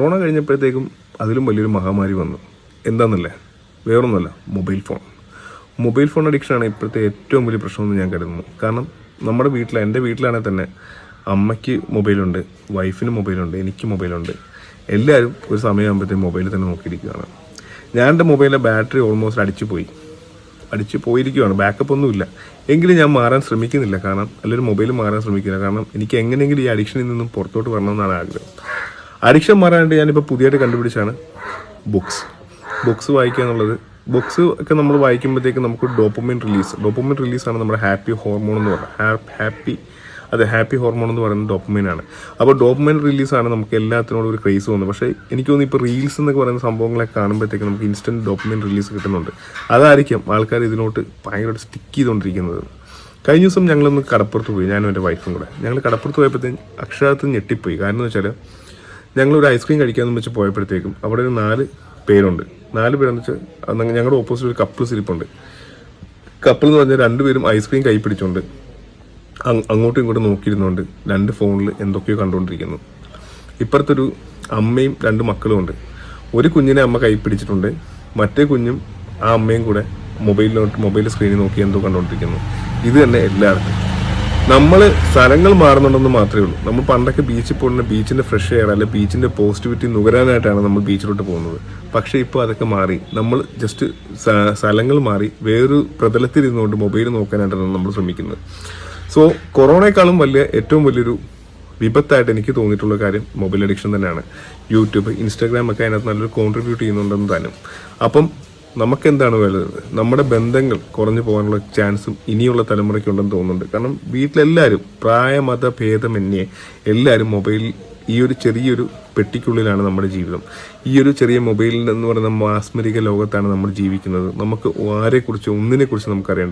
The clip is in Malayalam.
കൊറോണ കഴിഞ്ഞപ്പോഴത്തേക്കും അതിലും വലിയൊരു മഹാമാരി വന്നു. എന്താണെന്നല്ലേ വേറൊന്നുമല്ല മൊബൈൽ ഫോൺ. മൊബൈൽ ഫോൺ അഡിക്ഷനാണ് ഇപ്പോഴത്തെ ഏറ്റവും വലിയ പ്രശ്നമെന്ന് ഞാൻ കരുതുന്നു. കാരണം നമ്മുടെ വീട്ടിൽ എന്റെ വീട്ടിലാണെങ്കിൽ തന്നെ അമ്മയ്ക്ക് മൊബൈലുണ്ട് വൈഫിന് മൊബൈലുണ്ട് എനിക്ക് മൊബൈലുണ്ട്. എല്ലാവരും ഒരു സമയമാകുമ്പോഴത്തേക്കും മൊബൈലിൽ തന്നെ നോക്കിയിരിക്കുകയാണ്. ഞാൻ എന്റെ മൊബൈലിലെ ബാറ്ററി ഓൾമോസ്റ്റ് അടിച്ചു പോയി. അടിച്ച് പോയിരിക്കുകയാണ്. ബാക്കപ്പ് ഒന്നുമില്ല എങ്കിലും ഞാൻ മാറാൻ ശ്രമിക്കുന്നില്ല. കാരണം അല്ലെങ്കിൽ മൊബൈൽ മാറാൻ ശ്രമിക്കുന്നില്ല കാരണം എനിക്ക് എങ്ങനെയെങ്കിലും ഈ അഡിക്ഷനിൽ നിന്നും പുറത്തോട്ട് വരണമെന്നാണ് ആഗ്രഹം. അഡിക്ഷൻ മാറാനായിട്ട് ഞാനിപ്പോൾ പുതിയതായിട്ട് കണ്ടുപിടിച്ചാണ് ബുക്സ്. ബുക്സ് വായിക്കുക എന്നുള്ളത്. ബുക്സ് ഒക്കെ നമ്മൾ വായിക്കുമ്പോഴത്തേക്ക് നമുക്ക് ഡോപ്പമിൻ റിലീസ്. ഡോപ്പമിൻ റിലീസാണ് നമ്മുടെ ഹാപ്പി ഹോർമോൺ എന്ന് പറയുന്നത്. ഹാപ്പി അതെ ഹാപ്പി ഹോർമോൺ എന്ന് പറയുന്നത് ഡോപ്പമൈനാണ് അപ്പോൾ ഡോപ്പമൈൻ റിലീസാണ് നമുക്ക് എല്ലാത്തിനോടും ഒരു ക്രേസ് തോന്നുന്നത്. പക്ഷേ എനിക്ക് തോന്നുന്നു ഇപ്പോൾ റീൽസ് എന്നൊക്കെ പറയുന്ന സംഭവങ്ങളൊക്കെ കാണുമ്പോഴത്തേക്ക് നമുക്ക് ഇൻസ്റ്റന്റ് ഡോപ്പമൈൻ റിലീസ് കിട്ടുന്നുണ്ട്. അതായിരിക്കും ആൾക്കാർ ഇതിനോട്ട് ഭയങ്കരമായിട്ട് സ്റ്റിക്ക് ചെയ്തുകൊണ്ടിരിക്കുന്നത്. കഴിഞ്ഞ ദിവസം ഞങ്ങളൊന്ന് കടപ്പുറത്ത് പോയി. ഞാനും എന്റെ വൈഫും കൂടെ. ഞങ്ങൾ കടപ്പുറത്ത് പോയപ്പോഴത്തേക്കും അക്ഷരത്ത് ഞെട്ടിപ്പോയി. കാരണം എന്ന് വെച്ചാൽ ഞങ്ങളൊരു ഐസ്ക്രീം കഴിക്കാമെന്ന് വെച്ച് പോയപ്പോഴത്തേക്കും അവിടെ ഒരു നാല് പേരുണ്ട്. നാല് പേരെന്ന് വെച്ചാൽ ഞങ്ങളുടെ ഓപ്പോസിറ്റ് ഒരു കപ്പിൾ ഇരിപ്പുണ്ട്. കപ്പിൾ എന്ന് പറഞ്ഞാൽ രണ്ടുപേരും ഐസ്ക്രീം കൈ പിടിച്ചുകൊണ്ട് അങ് അങ്ങോട്ടും ഇങ്ങോട്ടും നോക്കിയിരുന്നുകൊണ്ട് രണ്ട് ഫോണിൽ എന്തൊക്കെയോ കണ്ടുകൊണ്ടിരിക്കുന്നു ഇപ്പുറത്തൊരു അമ്മയും രണ്ട് മക്കളും ഉണ്ട്. ഒരു കുഞ്ഞിനെ അമ്മ കൈ പിടിച്ചിട്ടുണ്ട്. മറ്റേ കുഞ്ഞും ആ അമ്മയും കൂടെ മൊബൈലിലോട്ട് മൊബൈൽ സ്ക്രീനിൽ നോക്കി എന്തോ കണ്ടുകൊണ്ടിരിക്കുന്നു ഇത് തന്നെ എല്ലായിടത്തും. നമ്മൾ സ്ഥലങ്ങൾ മാറുന്നുണ്ടെന്ന് മാത്രമേ ഉള്ളൂ. നമ്മൾ പണ്ടൊക്കെ ബീച്ചിൽ പോകുന്ന ബീച്ചിന്റെ ഫ്രഷ് എയർ അല്ലെ ബീച്ചിന്റെ പോസിറ്റിവിറ്റി നുകരാനായിട്ടാണ് നമ്മൾ ബീച്ചിലോട്ട് പോകുന്നത്. പക്ഷേ ഇപ്പോൾ അതൊക്കെ മാറി. നമ്മൾ ജസ്റ്റ് സ്ഥലങ്ങൾ മാറി. വേറൊരു പ്രതലത്തിൽ ഇരുന്നുകൊണ്ട് മൊബൈൽ നോക്കാനായിട്ടാണ് നമ്മൾ ശ്രമിക്കുന്നത്. സോ കൊറോണയെക്കാളും വലിയ ഏറ്റവും വലിയൊരു വിപത്തായിട്ട് എനിക്ക് തോന്നിയിട്ടുള്ള കാര്യം മൊബൈൽ അഡിക്ഷൻ തന്നെയാണ്. യൂട്യൂബ് ഇൻസ്റ്റാഗ്രാം ഒക്കെ അതിനകത്ത് നല്ലൊരു കോൺട്രിബ്യൂട്ട് ചെയ്യുന്നുണ്ടെന്ന് താനും. അപ്പം നമുക്ക് എന്താണ് വേണ്ടത്? നമ്മുടെ ബന്ധങ്ങൾ കുറഞ്ഞു പോകാനുള്ള ചാൻസും ഇനിയുള്ള തലമുറയ്ക്കുണ്ടെന്ന് തോന്നുന്നുണ്ട്. കാരണം വീട്ടിലെല്ലാവരും പ്രായമത ഭേദമന്യേ എല്ലാവരും മൊബൈൽ ഈ ഒരു ചെറിയൊരു പെട്ടിക്കുള്ളിലാണ് നമ്മുടെ ജീവിതം. ഈ ഒരു ചെറിയ മൊബൈലിൽ എന്ന് പറയുന്ന മാസ്മരിക ലോകത്താണ് നമ്മൾ ജീവിക്കുന്നത്. നമുക്ക് ആരെക്കുറിച്ച് ഒന്നിനെക്കുറിച്ച് നമുക്കറിയേണ്ട